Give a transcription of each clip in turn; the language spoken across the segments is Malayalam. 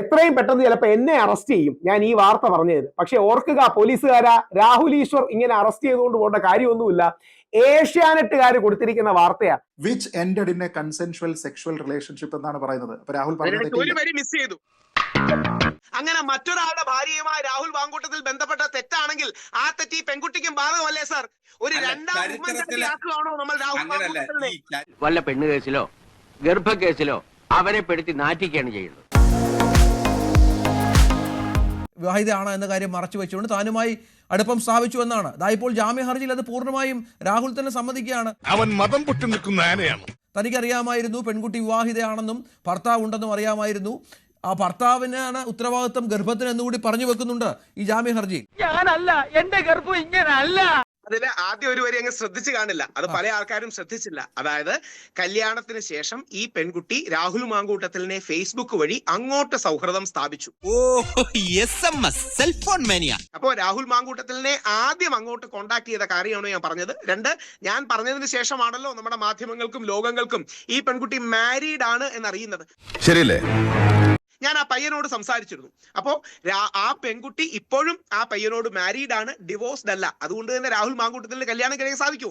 എത്രയും പെട്ടെന്ന് ചിലപ്പോൾ എന്നെ അറസ്റ്റ് ചെയ്യും. ഞാൻ ഈ വാർത്ത പറഞ്ഞത്. പക്ഷെ ഓർക്കുക പോലീസുകാരാ രാഹുൽ ഈശ്വർ ഇങ്ങനെ അറസ്റ്റ് ചെയ്തുകൊണ്ട് പോകേണ്ട കാര്യമൊന്നുമില്ല. ഏഷ്യാനെറ്റുകാർ കൊടുത്തിരിക്കുന്ന വാർത്തയാ. Which ended in a consensual sexual relationship എന്നാണ് പറയുന്നത്. അപ്പൊ രാഹുൽ ചെയ്തു. അങ്ങനെ മറ്റൊരാളുടെ ഭാര്യയുമായി രാഹുൽ വാങ്കൂട്ടത്തിൽ ബന്ധപ്പെട്ട തെറ്റാണെങ്കിൽ ആ തെറ്റ് ഈ പെൺകുട്ടിക്കും ബാധകമല്ലേ സാർ ഒരു രണ്ടാം നമ്മൾ രാഹുൽ വല്ല പെണ്ണ് കേസിലോ ഗർഭ കേസിലോ അവരെ പെടുത്തി നാറ്റിക്കുകയാണ് ചെയ്യുന്നത്. വിവാഹിതയാണ് എന്ന കാര്യം മറച്ചു വെച്ചുകൊണ്ട് താനുമായി അടുപ്പം സ്ഥാപിച്ചു എന്നാണ്. ദാ ഇപ്പോൾ ജാമ്യ ഹർജിയിൽ അത് പൂർണമായും രാഹുൽ തന്നെ സമ്മതിക്കുകയാണ്. അവൻ മതം പൊട്ടി നിൽക്കുന്ന ആനയാണ്. തനിക്കറിയാമായിരുന്നു പെൺകുട്ടി വിവാഹിതയാണെന്നും ഭർത്താവ് ഉണ്ടെന്നും അറിയാമായിരുന്നു. ആ ഭർത്താവിനാണ് ഉത്തരവാദിത്വം ഗർഭത്തിന് എന്നുകൂടി പറഞ്ഞു വെക്കുന്നുണ്ട് ഈ ജാമ്യ ഹർജി. ഞാനല്ല എന്റെ ഗർഭം ഇങ്ങനല്ല. അതിൽ ആദ്യം ഒരു വരി അങ്ങ് ശ്രദ്ധിച്ചു കാണില്ല. അത് പല ആൾക്കാരും ശ്രദ്ധിച്ചില്ല. അതായത് കല്യാണത്തിന് ശേഷം ഈ പെൺകുട്ടി രാഹുൽ മാങ്കൂട്ടത്തിലിനെ ഫേസ്ബുക്ക് വഴി അങ്ങോട്ട് സൗഹൃദം സ്ഥാപിച്ചു. ഓ എസ് സെൽഫോൺ മാനിയ അപ്പോ രാഹുൽ മാങ്കൂട്ടത്തിലിനെ ആദ്യം അങ്ങോട്ട് കോണ്ടാക്ട് ചെയ്ത കാര്യമാണ് ഞാൻ പറഞ്ഞത്? രണ്ട് ഞാൻ പറഞ്ഞതിന് ശേഷമാണല്ലോ നമ്മുടെ മാധ്യമങ്ങൾക്കും ലോകങ്ങൾക്കും ഈ പെൺകുട്ടി മാരീഡ് ആണ് എന്നറിയുന്നത്. ശരിയല്ലേ? ഞാൻ ആ പയ്യനോട് സംസാരിച്ചിരുന്നു. അപ്പോൾ ആ പെൺകുട്ടി ഇപ്പോഴും ആ പയ്യനോട് മാരീഡ് ആണ് ഡിവോഴ്സ്ഡ് അല്ല. അതുകൊണ്ട് തന്നെ രാഹുൽ മാങ്കൂട്ടത്തിന്റെ കല്യാണം കഴിയാൻ സാധിക്കൂ.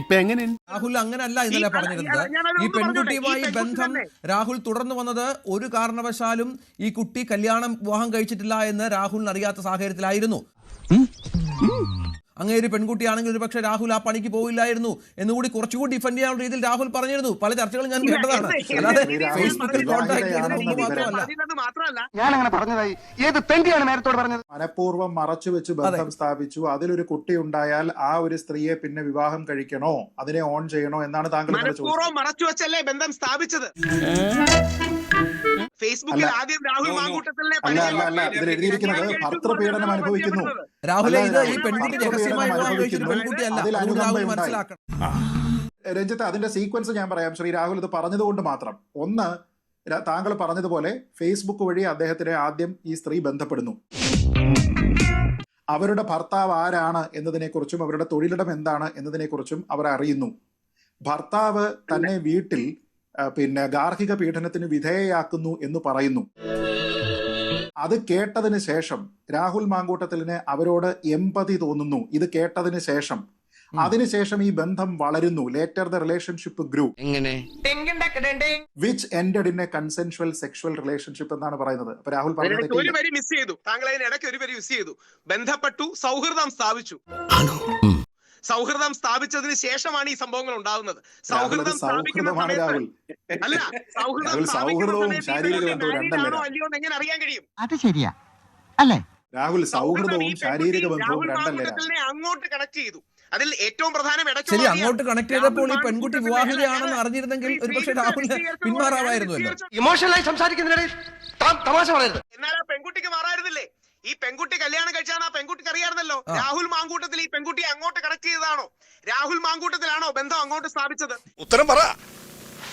ഇപ്പൊ എങ്ങനെ? രാഹുൽ അങ്ങനല്ല ഇന്നലെ പറഞ്ഞിരുന്നത്. ഈ പെൺകുട്ടിയുമായി ബന്ധം രാഹുൽ തുടർന്നു വന്നത് ഒരു കാരണവശാലും ഈ കുട്ടി കല്യാണം വിവാഹം കഴിച്ചിട്ടില്ല എന്ന് രാഹുലിന് അറിയാത്ത സാഹചര്യത്തിലായിരുന്നു. അങ്ങേ ഒരു പെൺകുട്ടിയാണെങ്കിൽ ഒരു പക്ഷേ രാഹുൽ ആ പണിക്ക് പോയില്ലായിരുന്നു. എന്നുകൂടി കുറച്ചുകൂടി ഡിഫെൻഡ് ചെയ്യാനുള്ള രീതിയിൽ രാഹുൽ പറഞ്ഞിരുന്നു. പല ചർച്ചകളും ഞാൻ കേട്ടതാണ്. അല്ലാതെ ഫേസ്ബുക്കിൽ കോൺടാക്ട് മാത്രമല്ല. പറഞ്ഞത് ഞാൻ അങ്ങനെ പറഞ്ഞതായി. ഏത് തെണ്ടിയാണ് നേരത്തോട് പറഞ്ഞത്? മനഃപൂർവം മറച്ചു വെച്ച് ബന്ധം സ്ഥാപിച്ചു. അതിലൊരു കുട്ടി ഉണ്ടായാൽ ആ ഒരു സ്ത്രീയെ പിന്നെ വിവാഹം കഴിക്കണോ? അതിനെ ഓൺ ചെയ്യണോ? എന്നാണ് താങ്കൾ മനഃപൂർവം മറച്ചു വെച്ചല്ലേ ബന്ധം സ്ഥാപിച്ചത്? ഫേസ്ബുക്കിൽ ആദ്യം രാഹുൽ. മാങ്കൂട്ടത്തിലെ എഴുതിയിരിക്കുന്നത് ഭർത്തൃപീഡനം അനുഭവിക്കുന്നു. രാഹുലെ ഇത് ഈ പെൺകുട്ടി രഹസ്യമായി പെൺകുട്ടിയല്ല. രാഹുൽ മനസ്സിലാക്കണം. രഞ്ജിത്ത് അതിന്റെ സീക്വൻസ് ഞാൻ പറയാം. ശ്രീ രാഹുൽ ഇത് പറഞ്ഞതുകൊണ്ട് മാത്രം. ഒന്ന് താങ്കൾ പറഞ്ഞതുപോലെ ഫേസ്ബുക്ക് വഴി അദ്ദേഹത്തിനെ ആദ്യം ഈ സ്ത്രീ ബന്ധപ്പെടുന്നു. അവരുടെ ഭർത്താവ് ആരാണ് എന്നതിനെക്കുറിച്ചും അവരുടെ തൊഴിലിടം എന്താണ് എന്നതിനെക്കുറിച്ചും അവർ അറിയുന്നു ഭർത്താവ് തന്നെ വീട്ടിൽ പിന്നെ ഗാർഹിക പീഡനത്തിന് വിധേയയാക്കുന്നു എന്ന് പറയുന്നു. അത് കേട്ടതിന് ശേഷം രാഹുൽ മാങ്കൂട്ടത്തിലിന് അവരോട് എമ്പതി തോന്നുന്നു. ഇത് കേട്ടതിന് ശേഷം. അതിനുശേഷം ഈ ബന്ധം വളരുന്നു. ലേറ്റർ ദ റിലേഷൻഷിപ്പ് ഗ്രൂ എങ്ങനെ? Which ended in a consensual sexual relationship എന്നാണ് പറയുന്നത്. അപ്പൊ രാഹുൽ പറഞ്ഞത് ഒരു വരി മിസ് ചെയ്തു. താങ്കൾ ഒരു വരി മിസ് ചെയ്തു. ബന്ധപ്പെട്ടു സൗഹൃദം സ്ഥാപിച്ചു. സൗഹൃദം സ്ഥാപിച്ചതിന് ശേഷമാണ് ഈ സംഭവങ്ങൾ ഉണ്ടാകുന്നത്. സൗഹൃദം സ്ഥാപിക്കുന്ന സമയത്ത് അല്ല സൗഹൃദം സ്ഥാപിക്കുന്ന സൗഹൃദവും സമയത്ത് ശാരീരിക ബന്ധവും married അല്ലയോ എന്ന് എങ്ങനെ അറിയാൻ കഴിയും? അത് ശരിയാ. അല്ലേ? രാഹുൽ സൗഹൃദവും ശാരീരിക ബന്ധവും രാഹുൽ രണ്ടല്ലേ. അങ്ങോട്ട് കണക്ട് ചെയ്തു. അതിൽ ഏറ്റവും പ്രധാനം ശരി അങ്ങോട്ട് കണക്ട് ചെയ്തപ്പോൾ ഈ പെൺകുട്ടി വിവാഹിതയാണെന്ന് അറിഞ്ഞിരുന്നെങ്കിൽ ഒരുപക്ഷെ രാഹുലിന് പിന്മാറാമായിരുന്നുവല്ലോ ഇമോഷണലായി സംസാരിക്കുന്നതിനിടയിൽ തമാശ പറയരുത്. എന്നാൽ ആ പെൺകുട്ടിക്ക് മാറായിരുന്നില്ലേ? ഈ പെൺകുട്ടി കല്യാണം കഴിച്ചാണ് ആ പെൺകുട്ടിക്ക് അറിയാറുന്നല്ലോ രാഹുൽ മാങ്കൂട്ടത്തിൽ ഈ പെൺകുട്ടിയെ അങ്ങോട്ട് കണക്ട് ചെയ്തതാണോ? രാഹുൽ മാങ്കൂട്ടത്തിലാണോ ബന്ധം അങ്ങോട്ട് സ്ഥാപിച്ചത്? ഉത്തരം പറ.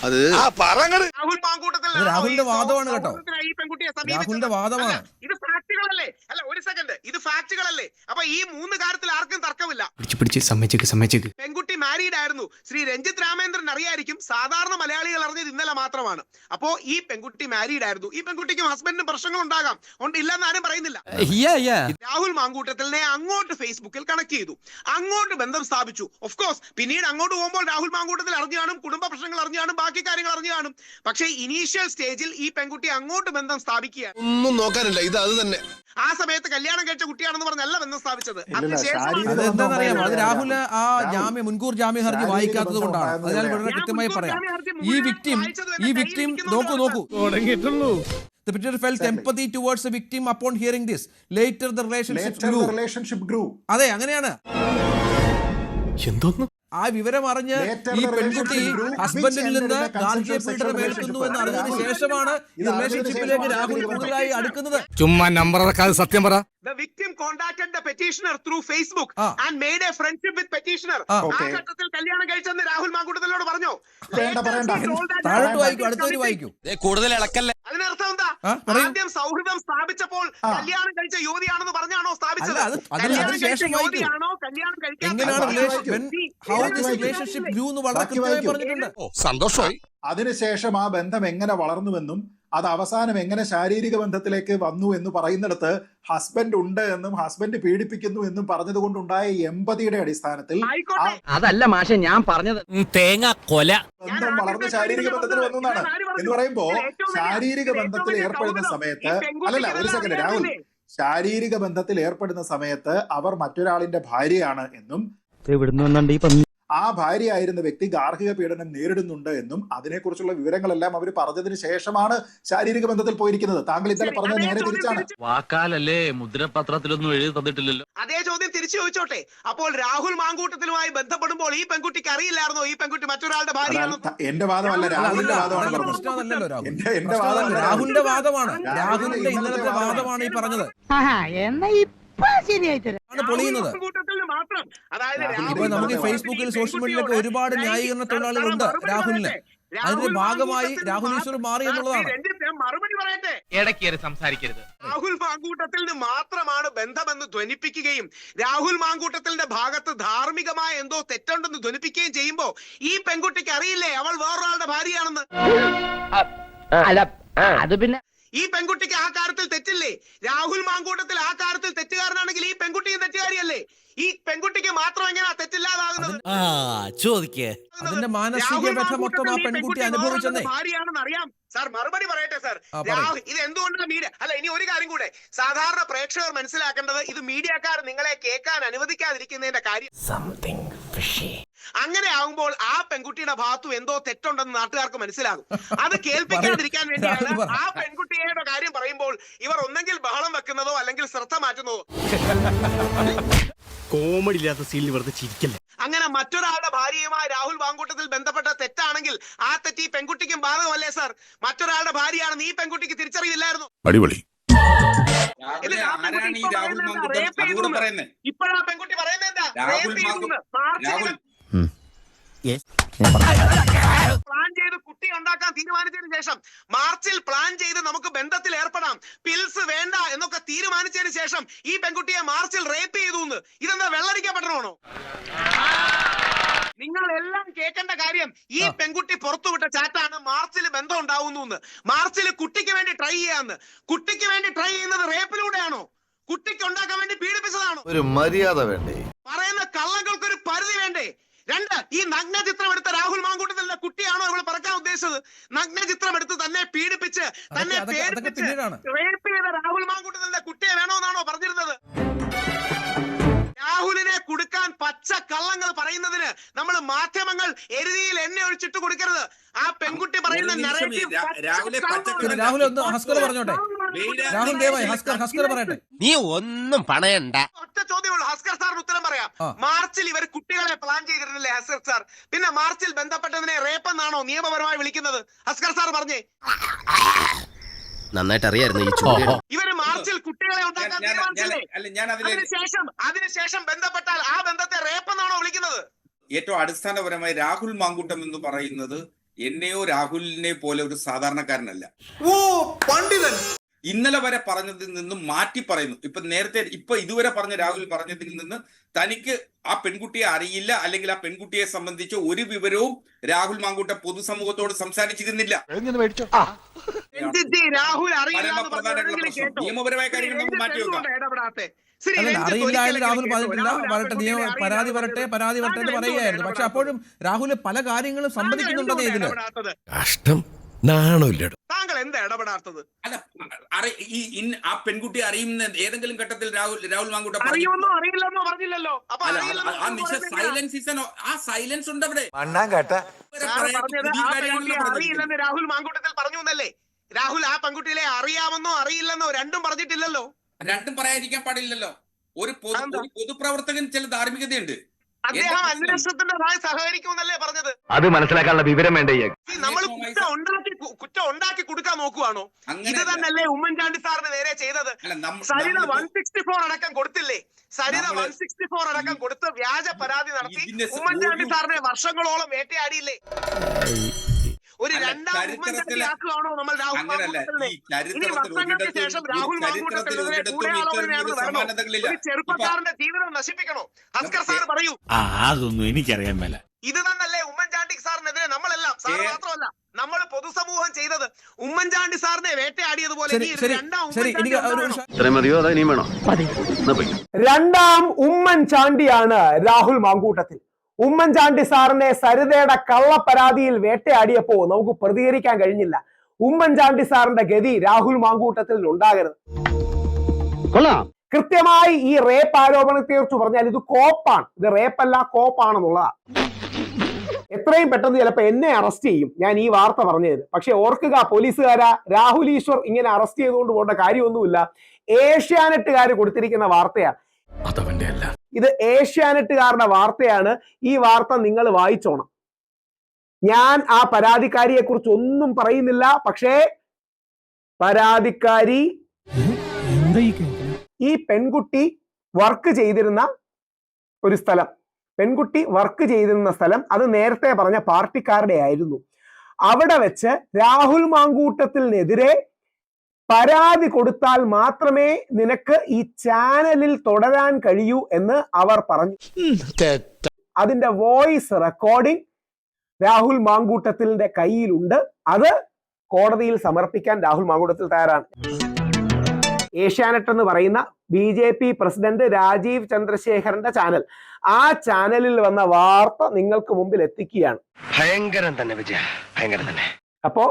അത് രാഹുൽ മാങ്കൂട്ടത്തിൽ രാഹുലിന്റെ വാദമാണ് കേട്ടോ. ഈ പെൺകുട്ടിയെ രാഹുലിന്റെ വാദമാണ്. ഇത് ഫാക്ടുകളല്ലേ അല്ല ഒരു സെക്കൻഡ് ഇത് ഫാക്ടുകളല്ലേ അപ്പൊ ഈ മൂന്ന് കാര്യത്തിൽ ആർക്കും തർക്കമില്ല. പിടിച്ച് പിടിച്ച് സമ്മതിച്ചേക്ക് സമ്മതിച്ചേക്ക്. പെൺകുട്ടി മാരീഡ് ആയിരുന്നു. ശ്രീ രഞ്ജിത്ത് രാമേന്ദ്രൻ അറിയായിരിക്കും സാധാരണ മലയാളികൾ അറിഞ്ഞത് ഇന്നലെ മാത്രമാണ്. അപ്പോ ഈ പെൺകുട്ടി മാരീഡ് ആയിരുന്നു. ഈ പെൺകുട്ടിക്കും ഹസ്ബൻഡിനും പ്രശ്നങ്ങൾ ഉണ്ടാകാം. ഉണ്ട് ഇല്ലെന്ന് ആരും പറയുന്നില്ല. രാഹുൽ മാങ്കൂട്ടത്തിലിനെ അങ്ങോട്ട് ഫേസ്ബുക്കിൽ കണക്ട് ചെയ്തു. അങ്ങോട്ട് ബന്ധം സ്ഥാപിച്ചു. ഓഫ് കോഴ്സ് പിന്നീട് അങ്ങോട്ട് പോകുമ്പോൾ രാഹുൽ മാങ്കൂട്ടത്തിൽ അറിഞ്ഞു കാണും കുടുംബ പ്രശ്നങ്ങൾ അറിഞ്ഞു കാണും ബാക്കി കാര്യങ്ങൾ അറിഞ്ഞു കാണും. പക്ഷേ ഇനീഷ്യൽ സ്റ്റേജിൽ ഈ പെൺകുട്ടി അങ്ങോട്ട് ബന്ധം സ്ഥാപിക്കുക ഒന്നും നോക്കാനില്ല. ഇത് അത് തന്നെ. ആ സമയത്ത് കല്യാണം കഴിച്ച കുട്ടിയാണെന്ന് പറഞ്ഞല്ല ബന്ധം സ്ഥാപിച്ചത്. ശാരീരിക അത് അത് രാഹുൽ ആ ജാമ്യം മുൻകൂർ ജാമ്യ ഹർജി വായിക്കാത്തത് കൊണ്ടാണ്. അതിനാൽ വളരെ കൃത്യമായി പറയാം. ഈ വിക്ടിം ഈ വിക്ടിം നോക്കൂ നോക്കൂ. തുടങ്ങിയിട്ടുള്ളൂ. The petitioner felt empathy towards the victim upon hearing this. Later the relationship Later grew. Relationship grew അതെ അങ്ങനെയാണ്. എന്തോന്ന്? ആ വിവരം അറിഞ്ഞ് ഈ പെൺകുട്ടി ഹസ്ബൻഡിൽ നിന്ന് ഗാർഹിക പീഡനം ഏൽക്കുന്നു എന്ന്. അറിഞ്ഞതിന് ശേഷമാണ് ഈ റിലേഷൻഷിപ്പിലേക്ക് രാഹുൽ കൂടുതലായി അടുക്കുന്നത് ചുമ്മാ നമ്പർ സത്യം പറ The victim contacted the petitioner through Facebook ah. and made a friendship with petitioner. ആ. ഘട്ടത്തിൽ കല്യാണം കഴിച്ചെന്ന് രാഹുൽ മാങ്കൂട്ടത്തിലോട് പറഞ്ഞു. കൂടുതൽ ഇളക്കല്ലേ? അതിനർത്ഥം എന്താ? ആദ്യം സൗഹൃദം സ്ഥാപിച്ചപ്പോൾ കല്യാണം കഴിച്ച യുവതിയാണെന്ന് പറഞ്ഞാണോ സ്ഥാപിച്ചത്? കല്യാണം കഴിക്കാൻ കഴിച്ച യുവതിയാണോ കല്യാണം സന്തോഷമായി. അതിനുശേഷം ആ ബന്ധം എങ്ങനെ വളർന്നുവെന്നും അത് അവസാനം എങ്ങനെ ശാരീരിക ബന്ധത്തിലേക്ക് വന്നു എന്ന് പറയുന്നിടത്ത് ഹസ്ബൻഡ് ഉണ്ട് എന്നും ഹസ്ബൻഡ് പീഡിപ്പിക്കുന്നു എന്നും പറഞ്ഞത് കൊണ്ടുണ്ടായ എമ്പതിയുടെ അടിസ്ഥാനത്തിൽ അതല്ല മാഷെ ഞാൻ പറഞ്ഞത് തേങ്ങ കൊല. ബന്ധം വളർന്ന് ശാരീരിക ബന്ധത്തിൽ വന്നു എന്നാണ് എന്ന് പറയുമ്പോ ശാരീരിക ബന്ധത്തിൽ ഏർപ്പെടുന്ന സമയത്ത് അല്ലല്ല ഒരു സെക്കൻഡ് രാഹുൽ. ശാരീരിക ബന്ധത്തിൽ ഏർപ്പെടുന്ന സമയത്ത് അവർ മറ്റൊരാളിന്റെ ഭാര്യയാണ് എന്നും ആ ഭാര്യയായിരുന്ന വ്യക്തി ഗാർഹിക പീഡനം നേരിടുന്നുണ്ട് എന്നും അതിനെക്കുറിച്ചുള്ള വിവരങ്ങളെല്ലാം അവർ പറഞ്ഞതിന് ശേഷമാണ് ശാരീരിക ബന്ധത്തിൽ പോയിരിക്കുന്നത്. താങ്കൾ ഇന്നലെ പറഞ്ഞത് നേരെ തിരിച്ചാണ്. വാക്കാലല്ലേ മുദ്രപത്രത്തിലൊന്നും എഴുതി തന്നിട്ടില്ലല്ലോ. അതേ ചോദ്യം തിരിച്ചു ചോദിച്ചോട്ടെ. അപ്പോൾ രാഹുൽ മാങ്കൂട്ടത്തിലുമായി ബന്ധപ്പെടുമ്പോൾ ഈ പെൺകുട്ടിക്ക് അറിയില്ലായിരുന്നോ? ഈ പെൺകുട്ടി മറ്റൊരാളുടെ ഭാര്യയാണെന്ന് എന്റെ വാദമല്ല രാഹുലിന്റെ വാദമാണ് പറഞ്ഞത്. എന്റെ വാദമല്ല. രാഹുലിന്റെ വാദമാണ്. രാഹുലിന്റെ ഇന്നലത്തെ വാദമാണ്. ഈ പറഞ്ഞത്. എന്നാ തരാം ആണ് പൊളിയുന്നത്. ഇപ്പൊ നമുക്ക് ഫേസ്ബുക്കിൽ സോഷ്യൽ മീഡിയയിലൊക്കെ ഒരുപാട് ന്യായീകരണ തൊഴിലാളികളുണ്ട് രാഹുലിന്. അതിന്റെ ഭാഗമായി രാഹുൽ ഈശ്വർ മാറി എന്നുള്ളതാണ്. മറുപടി പറയട്ടെ? ഇടയ്ക്കേറി സംസാരിക്കരുത്. രാഹുൽ മാങ്കൂട്ടത്തിൽ നിന്ന് മാത്രമാണ് ബന്ധമെന്ന് ധ്വനിപ്പിക്കുകയും രാഹുൽ മാങ്കൂട്ടത്തിന്റെ ഭാഗത്ത് ധാർമ്മികമായ എന്തോ തെറ്റുണ്ടെന്ന് ധ്വനിപ്പിക്കുകയും ചെയ്യുമ്പോ ഈ പെൺകുട്ടിക്ക് അറിയില്ലേ? അവൾ വേറൊരാളുടെ ഭാര്യയാണെന്ന്. അല്ല അത് പിന്നെ ഈ പെൺകുട്ടിക്ക് ആ കാര്യത്തിൽ തെറ്റില്ലേ? രാഹുൽ മാങ്കൂട്ടത്തിൽ ആ കാര്യത്തിൽ തെറ്റുകാരനാണെങ്കിൽ ഈ പെൺകുട്ടിയും തെറ്റുകാരിയല്ലേ? ഈ പെൺകുട്ടിക്ക് മാത്രം എങ്ങനെയാ തെറ്റില്ലാതാകുന്നത്? ചോദിക്കേ. അതിന്റെ മാനസിക രാഹുൽ വ്യഥ മൊത്തം ആ പെൺകുട്ടി അനുഭവിച്ചെന്നേ. ഭാര്യയാണെന്ന് അറിയാം സാർ മറുപടി പറയട്ടെ സാർ. രാഹുൽ ഇത് എന്തുകൊണ്ടാണ് മീഡിയ? അല്ല ഇനി ഒരു കാര്യം കൂടെ. സാധാരണ പ്രേക്ഷകർ മനസ്സിലാക്കേണ്ടത് ഇത് മീഡിയക്കാർ നിങ്ങളെ കേൾക്കാൻ അനുവദിക്കാതിരിക്കുന്നതിന്റെ കാര്യം അങ്ങനെ ആകുമ്പോൾ ആ പെൺകുട്ടിയുടെ ഭാഗത്തും എന്തോ തെറ്റുണ്ടെന്ന് നാട്ടുകാർക്ക് മനസ്സിലാകും. അത് കേൾപ്പിക്കാതിരിക്കാൻ വേണ്ടിയാണ് ആ പെൺകുട്ടിയുടെ കാര്യം പറയുമ്പോൾ ഇവർ ഒന്നെങ്കിൽ ബഹളം വെക്കുന്നതോ അല്ലെങ്കിൽ ശ്രദ്ധ മാറ്റുന്നതോ. കോമഡി ഇല്ലാത്ത സീനിൽ വെറുതെ ചിരിക്കല്ലേ? അങ്ങനെ മറ്റൊരാളുടെ ഭാര്യയുമായി രാഹുൽ വാങ്കൂട്ടത്തിൽ ബന്ധപ്പെട്ട തെറ്റാണെങ്കിൽ ആ തെറ്റ് ഈ പെൺകുട്ടിക്കും ബാധകമല്ലേ സാർ? മറ്റൊരാളുടെ ഭാര്യയാണ് നീ പെൺകുട്ടിക്ക് തിരിച്ചറിയില്ലായിരുന്നു അടിപൊളി. ഇപ്പോഴാ പെൺകുട്ടി പറയുന്നത് എന്താ? പ്ലാൻ ചെയ്ത് കുട്ടി ഉണ്ടാക്കാൻ തീരുമാനിച്ചതിന് ശേഷം മാർച്ചിൽ പ്ലാൻ ചെയ്ത് നമുക്ക് ബന്ധത്തിൽ ഏർപ്പെടാം. പിൽസ് വേണ്ട എന്നൊക്കെ തീരുമാനിച്ചതിന് ശേഷം ഈ പെൺകുട്ടിയെ മാർച്ചിൽ റേപ്പ് ചെയ്തു എന്ന് ഇതെന്താ വെള്ളടിക്കപ്പെടണോ നിങ്ങൾ എല്ലാം കേൾക്കേണ്ട കാര്യം ഈ. പെൺകുട്ടി പുറത്തുവിട്ട ചാറ്റാണ് മാർച്ചിൽ ബന്ധം ഉണ്ടാവുന്നു മാർച്ചിൽ കുട്ടിക്ക് വേണ്ടി ട്രൈ ചെയ്യാന്ന്. കുട്ടിക്ക് വേണ്ടി ട്രൈ ചെയ്യുന്നത് റേപ്പിലൂടെയാണോ? കുട്ടിക്ക് ഉണ്ടാക്കാൻ വേണ്ടി പീഡിപ്പിച്ചതാണോ? ഒരു മര്യാദ വേണ്ടേ? പറയുന്ന കള്ളങ്ങൾക്ക് ഒരു പരിധി വേണ്ടേ? രണ്ട് ഈ നഗ്ന ചിത്രം എടുത്ത രാഹുൽ മാങ്കൂട്ടത്തിലെ കുട്ടിയാണോ ഇവിടെ പറക്കാൻ ഉദ്ദേശിച്ചത്? നഗ്ന ചിത്രം എടുത്ത് തന്നെ പീഡിപ്പിച്ച് തന്നെ പേടിപ്പിച്ച് റേപ്പ് ചെയ്ത രാഹുൽ മാങ്കൂട്ടത്തിലെ കുട്ടിയെ വേണമെന്നാണോ പറഞ്ഞിരുന്നത്? രാഹുലിനെ കൊടുക്കാൻ പച്ച കള്ളങ്ങൾ പറയുന്നതിന് നമ്മൾ മാധ്യമങ്ങൾ എരുതിയിൽ എണ്ണ ഒഴിച്ചിട്ട് കൊടുക്കരുത്. ആ പെൺകുട്ടി പറയുന്ന രാഹുൽ ഒന്ന് ഹസ്കർ പറഞ്ഞോട്ടെ. രാഹുൽ ദേവായി ഹസ്കർ ഹസ്കർ പറയട്ടെ. നീ ഒന്നും പണയണ്ട. ചോദ്യമുള്ളൂ. ഹസ്കർ സാറിന് ഉത്തരം പറയാം. മാർച്ചിൽ ഇവർ കുട്ടികളെ പ്ലാൻ ചെയ്തിരുന്നില്ലേ ഹസ്കർ സാർ? പിന്നെ മാർച്ചിൽ ബന്ധപ്പെട്ടതിനെ റേപ്പ് എന്നാണോ നിയമപരമായി വിളിക്കുന്നത്? ഹസ്കർ സാർ പറഞ്ഞേ. നന്നായിട്ട് അറിയായിരുന്നു ഈ ചോദ്യം ഇവർ മാർച്ചിൽ കുട്ടികളെ ഉണ്ടാക്കാൻ അതിനുശേഷം അതിനുശേഷം ബന്ധപ്പെട്ടാൽ ആ ബന്ധത്തെ റേപ്പ് എന്നാണോ വിളിക്കുന്നത്? ഏറ്റവും അടിസ്ഥാനപരമായി രാഹുൽ മാങ്കൂട്ടം എന്ന് പറയുന്നത് എന്നെയോ രാഹുലിനെ പോലെ ഒരു സാധാരണക്കാരനല്ല. ഓ പണ്ഡിതൻ. ഇന്നലെ വരെ പറഞ്ഞതിൽ നിന്നും മാറ്റി പറയുന്നു. ഇപ്പൊ നേരത്തെ ഇപ്പൊ ഇതുവരെ പറഞ്ഞ രാഹുൽ പറഞ്ഞതിൽ നിന്ന് തനിക്ക് ആ പെൺകുട്ടിയെ അറിയില്ല അല്ലെങ്കിൽ ആ പെൺകുട്ടിയെ സംബന്ധിച്ച് ഒരു വിവരവും രാഹുൽ മാങ്കൂട്ട പൊതുസമൂഹത്തോട് സംസാരിച്ചിരുന്നില്ല. നിയമപരമായ കാര്യങ്ങൾ നമുക്ക് മാറ്റി വെക്കാം എന്തുകൊണ്ടാ ഇടപെടാത്തെ? ശ്രീ അല്ലല്ല രഞ്ജിത്ത് അറിയില്ല എന്ന് രാഹുൽ പറഞ്ഞിട്ടില്ല രാഹുൽ വരട്ടെ നിയമ പരാതി വരട്ടെ പരാതി വരട്ടെ എന്ന് പറയുകയായിരുന്നു. പക്ഷെ അപ്പോഴും രാഹുൽ പല കാര്യങ്ങളും സംബന്ധിക്കുന്നുണ്ടെന്ന് ഇതിന് ഇതിൽ കഷ്ടം നാണമില്ലട താങ്കൾ എന്താ ഇടപെടാത്തത്? അല്ല അറി- ഈ ഇൻ- ആ പെൺകുട്ടി അറിയുന്ന ഏതെങ്കിലും ഘട്ടത്തിൽ രാഹുൽ രാഹുൽ മാങ്കൂട്ടം അറിയുമെന്നോ അറിയില്ലെന്നോ പറഞ്ഞില്ലല്ലോ. അപ്പൊ അല്ല അറിയില്ലെന്നോ ആ- നിശ എന്തിനാ? സൈലൻസ് ഇസനോ ആ സൈലൻസ് ഉണ്ട് അവിടെ. മണ്ണാങ്കട്ട ഇവരെ സാർ പറയാൻ പറഞ്ഞത് ആ കാര്യമാണല്ലോ പെൺകുട്ടിയെ പറഞ്ഞിരിക്കുന്നത്. അറിയില്ലെന്ന് രാഹുൽ മാങ്കൂട്ടത്തിൽ പറഞ്ഞു എന്നല്ലേ? രാഹുൽ ആ പെൺകുട്ടിയെ അറിയാമെന്നോ അറിയില്ലെന്നോ രണ്ടും പറഞ്ഞിട്ടില്ലല്ലോ. രണ്ടും പറയാതിരിക്കാൻ പാടില്ലല്ലോ. ഒരു പൊതു അതെന്താ? ഒരു പൊതുപ്രവർത്തകൻ ചില ധാർമ്മികതയുണ്ട്. അദ്ദേഹം അന്വേഷണത്തിന്റെ ഭാഗം സഹകരിക്കുമെന്നല്ലേ പറഞ്ഞത്? അത് മനസ്സിലാക്കാനുള്ള വിവരം വേണ്ടേ നമ്മൾ കുറ്റം ഉണ്ടാക്കി കുറ്റം ഉണ്ടാക്കി കൊടുക്കാൻ നോക്കുവാണോ? ഇത് തന്നെയല്ലേ ഉമ്മൻചാണ്ടി സാറിന് നേരെ ചെയ്തത്? സരിത വൺ സിക്സ്റ്റി ഫോർ അടക്കം കൊടുത്തില്ലേ? സരിത വൺ സിക്സ്റ്റി ഫോർ അടക്കം കൊടുത്ത് വ്യാജ പരാതി നടത്തി ഉമ്മൻചാണ്ടി സാറിനെ വർഷങ്ങളോളം വേട്ടയാടിയില്ലേ? ഒരു രണ്ടാം നമ്മൾ രാഹുൽ വർഷങ്ങൾക്ക് ശേഷം രാഹുൽ ഒരു ചെറുപ്പക്കാരന്റെ ജീവിതം നശിപ്പിക്കണോ? ഹസ്കർ സാർ പറയൂ. ആ അതൊന്നും എനിക്കറിയാൻ മേല. ഇത് തന്നല്ലേ ഉമ്മൻചാണ്ടി സാറിനെതിരെ നമ്മളെല്ലാം സാർ മാത്രമല്ല നമ്മൾ പൊതുസമൂഹം ചെയ്തത് ഉമ്മൻചാണ്ടി സാറിനെ വേട്ടയാടിയതുപോലെ രണ്ടാം ഉമ്മൻചാണ്ടിയാണ് രാഹുൽ മാങ്കൂട്ടത്തിൽ. ഉമ്മൻചാണ്ടി സാറിനെ സരിതയുടെ കള്ളപ്പരാതിയിൽ വേട്ടയാടിയപ്പോ നമുക്ക് പ്രതികരിക്കാൻ കഴിഞ്ഞില്ല. ഉമ്മൻചാണ്ടി സാറിന്റെ ഗതി രാഹുൽ മാങ്കൂട്ടത്തിൽ ഉണ്ടാകരുത്. കൃത്യമായി ഈ റേപ്പ് ആരോപണത്തെ കുറിച്ച് പറഞ്ഞാൽ ഇത് കോപ്പാണ്. ഇത് റേപ്പല്ല കോപ്പാണെന്നുള്ളതാ. എത്രയും പെട്ടെന്ന് ചിലപ്പോ എന്നെ അറസ്റ്റ് ചെയ്യും. ഞാൻ ഈ വാർത്ത പറഞ്ഞത്. പക്ഷെ ഓർക്കുക പോലീസുകാരാ രാഹുൽ ഈശ്വർ ഇങ്ങനെ അറസ്റ്റ് ചെയ്തുകൊണ്ട് പോകേണ്ട കാര്യമൊന്നുമില്ല. ഏഷ്യാനെറ്റുകാർ കൊടുത്തിരിക്കുന്ന വാർത്തയാണ് അതവന്റെ അല്ല. ഇത് ഏഷ്യാനെറ്റുകാരുടെ വാർത്തയാണ്. ഈ വാർത്ത നിങ്ങൾ വായിച്ചോണം. ഞാൻ ആ പരാതിക്കാരിയെ കുറിച്ച് ഒന്നും പറയുന്നില്ല. പക്ഷേ പരാതിക്കാരി ഈ പെൺകുട്ടി വർക്ക് ചെയ്തിരുന്ന ഒരു സ്ഥലം. പെൺകുട്ടി വർക്ക് ചെയ്തിരുന്ന സ്ഥലം അത് നേരത്തെ പറഞ്ഞ പാർട്ടിക്കാരുടെ ആയിരുന്നു. അവിടെ വെച്ച് രാഹുൽ മാങ്കൂട്ടത്തിനെതിരെ പരാതി കൊടുത്താൽ മാത്രമേ നിനക്ക് ഈ ചാനലിൽ തുടരാൻ കഴിയൂ എന്ന് അവർ പറഞ്ഞു. അതിന്റെ വോയിസ് റെക്കോർഡിംഗ് രാഹുൽ മാങ്കൂട്ടത്തിന്റെ കയ്യിലുണ്ട്. അത് കോടതിയിൽ സമർപ്പിക്കാൻ രാഹുൽ മാങ്കൂട്ടത്തിൽ തയ്യാറാണ്. ഏഷ്യാനെറ്റ് എന്ന് പറയുന്ന B J P president Rajeev ചന്ദ്രശേഖരന്റെ ചാനൽ. ആ ചാനലിൽ വന്ന വാർത്ത നിങ്ങൾക്ക് മുമ്പിൽ എത്തിക്കുകയാണ്. ഭയങ്കരം തന്നെ വിജയ ഭയങ്കരം തന്നെ. അപ്പോ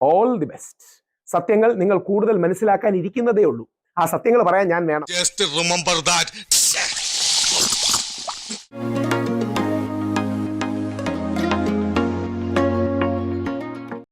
ഓൾ ദി ബെസ്റ്റ് സത്യങ്ങൾ നിങ്ങൾ കൂടുതൽ മനസ്സിലാക്കാൻ ഇരിക്കുന്നതേ ഉള്ളൂ. ആ സത്യങ്ങൾ പറയാൻ ഞാൻ വേണം. Just remember that